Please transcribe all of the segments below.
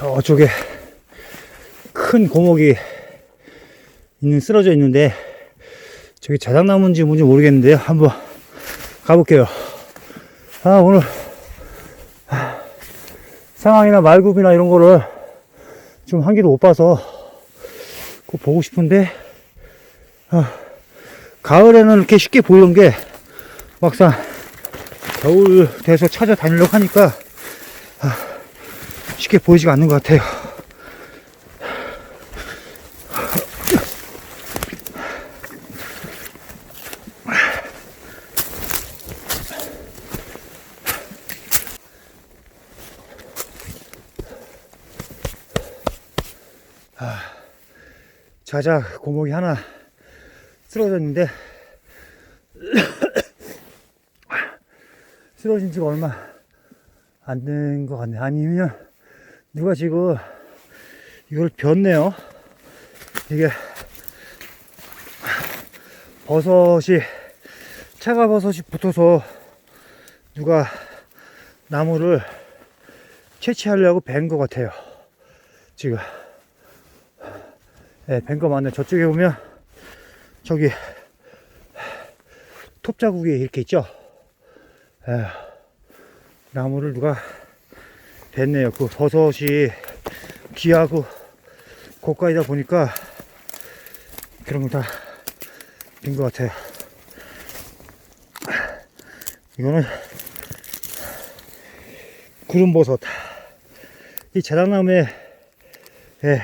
저쪽에 큰 고목이 있는 쓰러져 있는데 저기 자작나무인지 뭔지 모르겠는데요. 한번 가볼게요. 아 오늘 아, 상황이나 말굽이나 이런 거를 좀한 개도 못 봐서 꼭 보고 싶은데 아, 가을에는 이렇게 쉽게 보이는 게 막상 겨울 돼서 찾아다니려고 하니까 아, 쉽게 보이지가 않는 것 같아요. 자작 고목이 하나 쓰러졌는데 쓰러진 지가 얼마 안 된 것 같네. 아니면 누가 지금 이걸 변네요. 이게 버섯이 차가 버섯이 붙어서 누가 나무를 채취하려고 벤것 같아요. 지금. 네, 벤거 맞네. 저쪽에 보면 저기 톱 자국이 이렇게 있죠. 에휴, 나무를 누가 뱄네요. 그 버섯이 귀하고 고가이다 보니까 그런 거 다 된 것 같아요. 이거는 구름버섯. 이 자작나무에 예,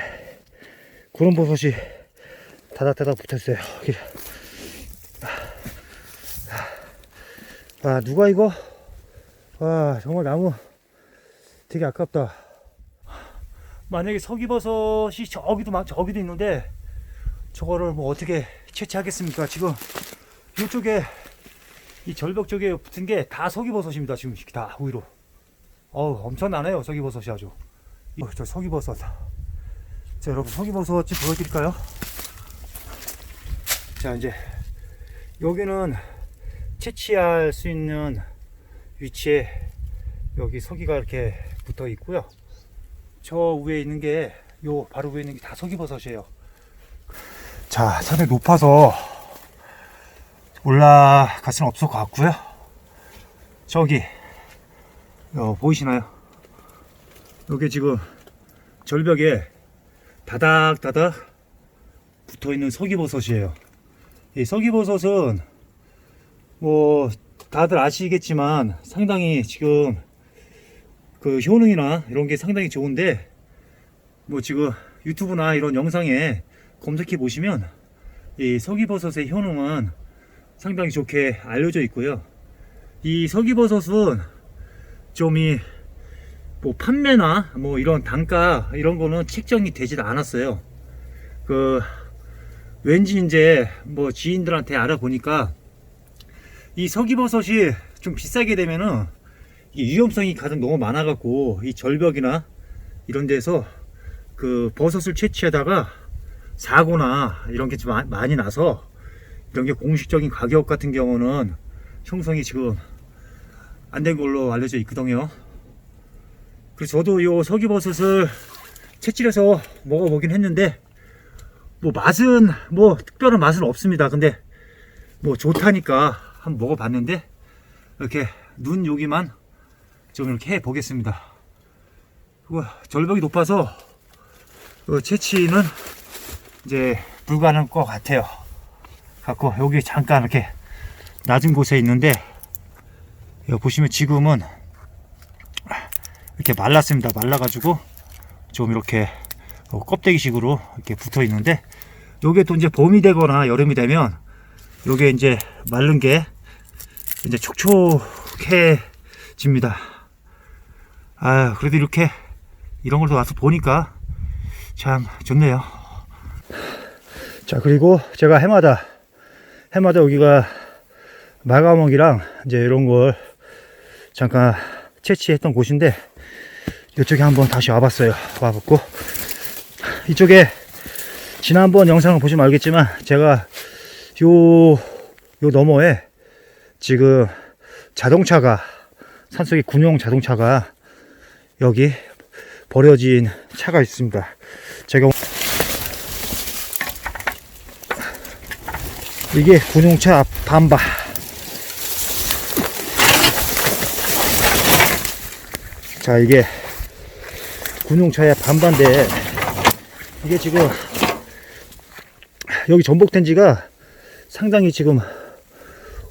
구름버섯이 다닥다닥 붙었어요. 여기. 아, 누가 이거? 와, 정말 나무 되게 아깝다. 만약에 서기버섯이 저기도 막 저기도 있는데 저거를 뭐 어떻게 채취하겠습니까? 지금 이쪽에 이 절벽 쪽에 붙은 게 다 서기버섯입니다. 지금 다 위로. 어우, 엄청나네요. 서기버섯이 아주. 어, 저 서기버섯. 자, 여러분, 서기버섯 좀 보여드릴까요? 자, 이제, 여기는 채취할 수 있는 위치에 여기 서기가 이렇게 붙어 있고요. 저 위에 있는 게, 요 바로 위에 있는 게다 서기버섯이에요. 자, 산이 높아서 올라갈 수는 없을 것 같고요. 저기, 어, 보이시나요? 여기 지금 절벽에 다닥다닥 붙어 있는 서기버섯이에요. 이 서기버섯은 뭐 다들 아시겠지만 상당히 지금 그 효능이나 이런 게 상당히 좋은데 뭐 지금 유튜브나 이런 영상에 검색해 보시면 이 서기버섯의 효능은 상당히 좋게 알려져 있고요. 이 서기버섯은 좀 이 뭐 판매나 뭐 이런 단가 이런 거는 책정이 되질 않았어요. 그 왠지 이제 뭐 지인들한테 알아보니까 이 서기버섯이 좀 비싸게 되면은 이 위험성이 가장 너무 많아갖고 이 절벽이나 이런 데서 그 버섯을 채취하다가 사고나 이런 게 좀 많이 나서 이런 게 공식적인 가격 같은 경우는 형성이 지금 안 된 걸로 알려져 있거든요. 그래서 저도 요 서기버섯을 채취해서 먹어보긴 했는데 뭐 맛은 뭐 특별한 맛은 없습니다. 근데 뭐 좋다니까 한번 먹어봤는데 이렇게 눈 여기만 좀 이렇게 해 보겠습니다. 절벽이 높아서 그 채취는 이제 불가능할 것 같아요. 갖고 여기 잠깐 이렇게 낮은 곳에 있는데 보시면 지금은 이렇게 말랐습니다. 말라가지고 좀 이렇게 어, 껍데기식으로 이렇게 붙어 있는데 요게 또 이제 봄이 되거나 여름이 되면 요게 이제 마른 게 이제 촉촉해집니다. 아 그래도 이렇게 이런 걸 와서 보니까 참 좋네요. 자 그리고 제가 해마다 해마다 여기가 마가목이랑 이제 이런 걸 잠깐 채취했던 곳인데 이쪽에 한번 다시 와봤어요. 와봤고 이쪽에 지난번 영상을 보시면 알겠지만 제가 요, 요 너머에 지금 자동차가 산속에 군용 자동차가 여기 버려진 차가 있습니다. 제가 이게 군용차 반바. 자, 이게 군용차의 반반인데 이게 지금 여기 전복된 지가 상당히 지금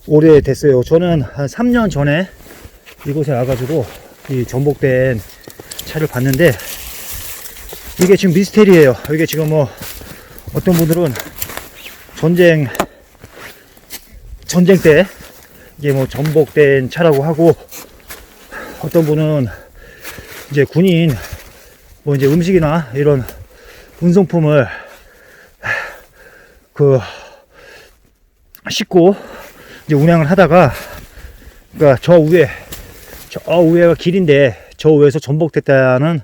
오래됐어요. 저는 한 3년 전에 이곳에 와가지고 이 전복된 차를 봤는데 이게 지금 미스테리예요. 이게 지금 뭐 어떤 분들은 전쟁 전쟁 때 이게 뭐 전복된 차라고 하고 어떤 분은 이제 군인 뭐 이제 음식이나 이런 운송품을 그 싣고 이제 운행을 하다가 그러니까 저 위에 저 위에가 길인데 저 위에서 전복됐다는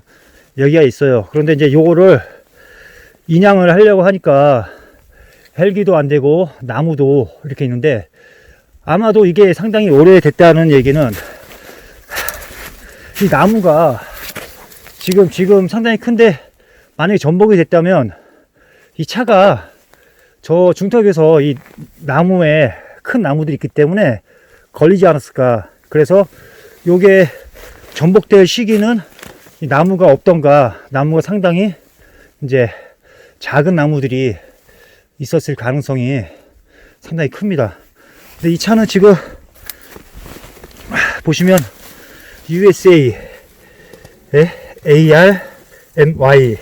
얘기가 있어요. 그런데 이제 요거를 인양을 하려고 하니까 헬기도 안 되고 나무도 이렇게 있는데 아마도 이게 상당히 오래됐다는 얘기는 이 나무가 지금 지금 상당히 큰데 만약에 전복이 됐다면 이 차가 저 중턱에서 이 나무에 큰 나무들이 있기 때문에 걸리지 않았을까. 그래서 요게 전복될 시기는 이 나무가 없던가 나무가 상당히 이제 작은 나무들이 있었을 가능성이 상당히 큽니다. 근데 이 차는 지금 보시면 USA ARMY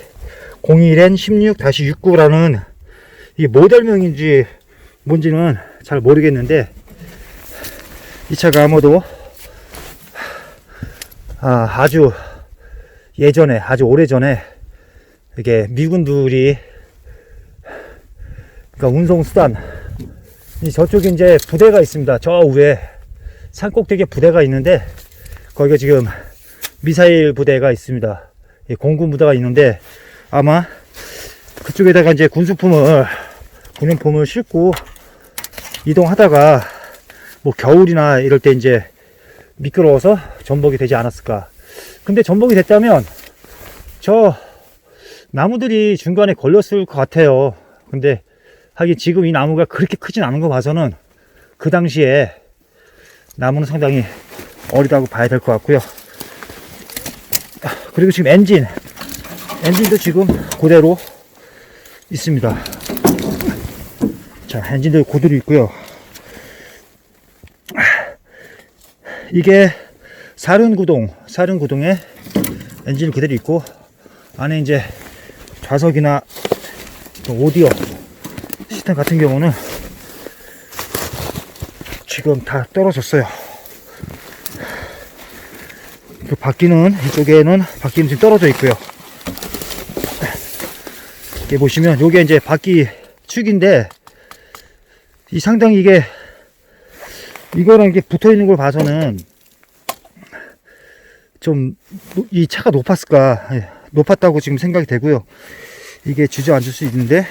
01N16-69라는 이 모델명인지 뭔지는 잘 모르겠는데 이 차가 아마도 아, 아주 예전에 아주 오래전에 이게 미군들이 그러니까 운송 수단 이 저쪽에 이제 부대가 있습니다. 저 위에 산 꼭대기에 부대가 있는데 거기가 지금 미사일 부대가 있습니다. 이 공군 부대가 있는데 아마 그쪽에다가 이제 군수품을 군용품을 싣고 이동하다가 뭐 겨울이나 이럴 때 이제 미끄러워서 전복이 되지 않았을까. 근데 전복이 됐다면 저 나무들이 중간에 걸렸을 것 같아요. 근데 하긴 지금 이 나무가 그렇게 크진 않은 거 봐서는 그 당시에 나무는 상당히 어리다고 봐야 될 것 같고요. 그리고 지금 엔진, 엔진도 지금 그대로 있습니다. 자, 엔진도 그대로 있고요. 이게 사륜구동, 사륜구동에 엔진 그대로 있고 안에 이제 좌석이나 오디오 시스템 같은 경우는 지금 다 떨어졌어요. 그 바퀴는 이쪽에는 바퀴는 지금 떨어져 있고요. 이렇게 보시면 요게 이제 바퀴 축인데 이 상당히 이게 이거랑 이게 붙어 있는 걸 봐서는 좀 이 차가 높았을까 예, 높았다고 지금 생각이 되고요. 이게 주저앉을 수 있는데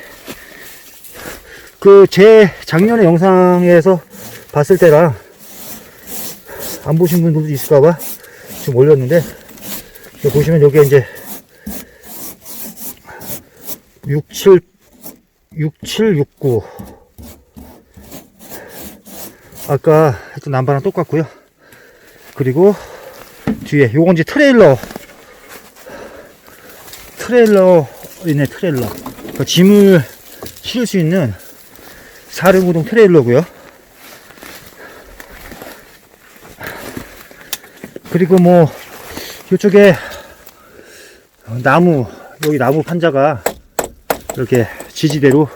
그 제 작년의 영상에서 봤을 때랑 안 보신 분들도 있을까봐 지금 올렸는데 보시면 여기 이제 67 6769 아까 했던 남바랑 똑같고요. 그리고 뒤에 요건 이제 트레일러. 트레일러 있네 트레일러. 그러니까 짐을 실을 수 있는 사륜구동 트레일러고요. 그리고 뭐 이쪽에 나무 여기 나무 판자가 이렇게 지지대로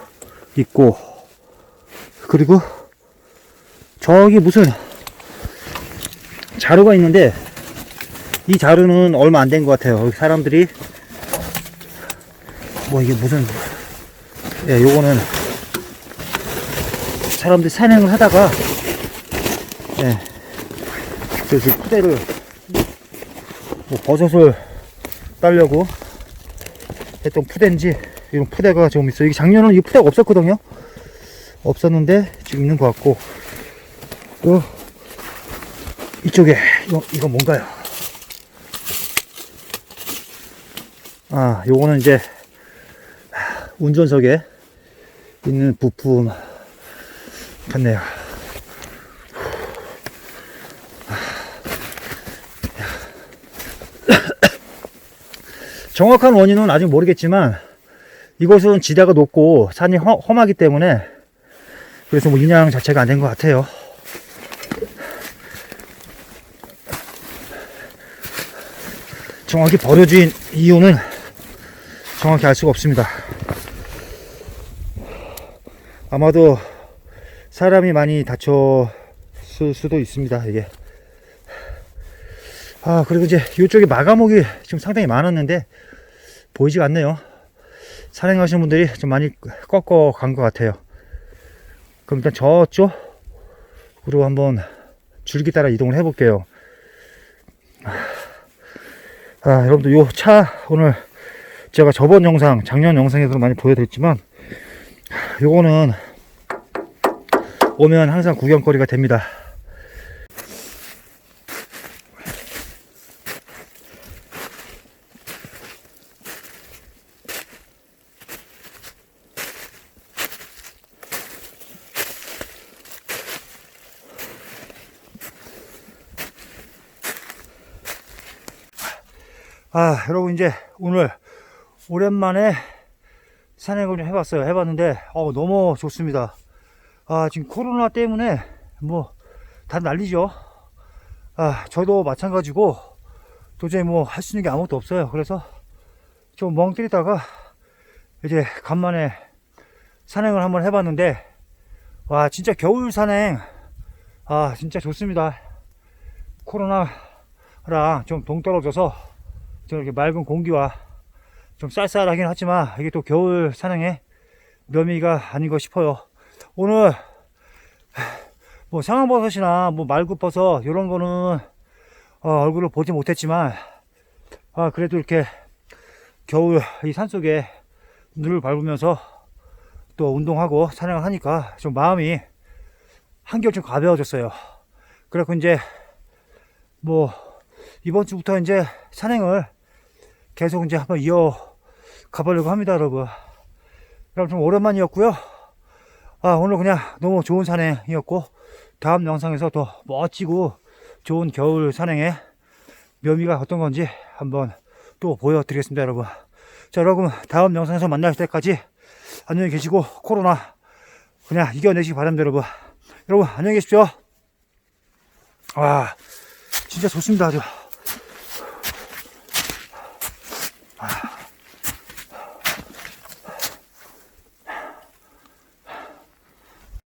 있고 그리고 저기 무슨 자루가 있는데 이 자루는 얼마 안 된 것 같아요 사람들이 뭐 이게 무슨 예 요거는 사람들이 산행을 하다가 예 그래서 푸대를 뭐 버섯을 따려고 했던 푸대인지 이런 푸대가 지금 있어요. 이게 작년은 이 푸대가 없었거든요. 없었는데 지금 있는 것 같고 또 이쪽에 이거 이거 뭔가요? 아, 요거는 이제 운전석에 있는 부품 같네요. 정확한 원인은 아직 모르겠지만 이곳은 지대가 높고 산이 험, 험하기 때문에 그래서 뭐 인양 자체가 안 된 것 같아요. 정확히 버려진 이유는 정확히 알 수가 없습니다. 아마도 사람이 많이 다쳤을 수도 있습니다. 이게. 아, 그리고 이제 이쪽에 마감옥이 지금 상당히 많았는데 보이지가 않네요. 산행하시는 분들이 좀 많이 꺾어 간 것 같아요. 그럼 일단 저쪽 으로 한번 줄기 따라 이동을 해볼게요. 아, 여러분들 요 차 오늘 제가 저번 영상, 작년 영상에서 많이 보여드렸지만 요거는 오면 항상 구경거리가 됩니다. 아, 여러분 이제 오늘 오랜만에 산행을 좀 해봤어요. 해봤는데 어, 너무 좋습니다. 아, 지금 코로나 때문에 뭐 다 난리죠. 아, 저도 마찬가지고 도저히 뭐 할 수 있는 게 아무것도 없어요. 그래서 좀 멍 때리다가 이제 간만에 산행을 한번 해봤는데 와 진짜 겨울 산행 아 진짜 좋습니다. 코로나랑 좀 동떨어져서 좀 이렇게 맑은 공기와 좀 쌀쌀하긴 하지만 이게 또 겨울 산행의 묘미가 아닌가 싶어요. 오늘 뭐 상황버섯이나 뭐 말굽버섯 이런 거는 어, 얼굴을 보지 못했지만 아 그래도 이렇게 겨울 이 산속에 눈을 밟으면서 또 운동하고 산행을 하니까 좀 마음이 한결 좀 가벼워졌어요. 그래서 이제 뭐 이번 주부터 이제 산행을 계속 이제 한번 이어 가보려고 합니다, 여러분. 여러분 좀 오랜만이었고요. 아, 오늘 그냥 너무 좋은 산행이었고, 다음 영상에서 더 멋지고 좋은 겨울 산행의 묘미가 어떤 건지 한번 또 보여드리겠습니다, 여러분. 자, 여러분, 다음 영상에서 만날 때까지 안녕히 계시고, 코로나 그냥 이겨내시기 바랍니다, 여러분. 여러분, 안녕히 계십시오. 와, 진짜 좋습니다, 아주.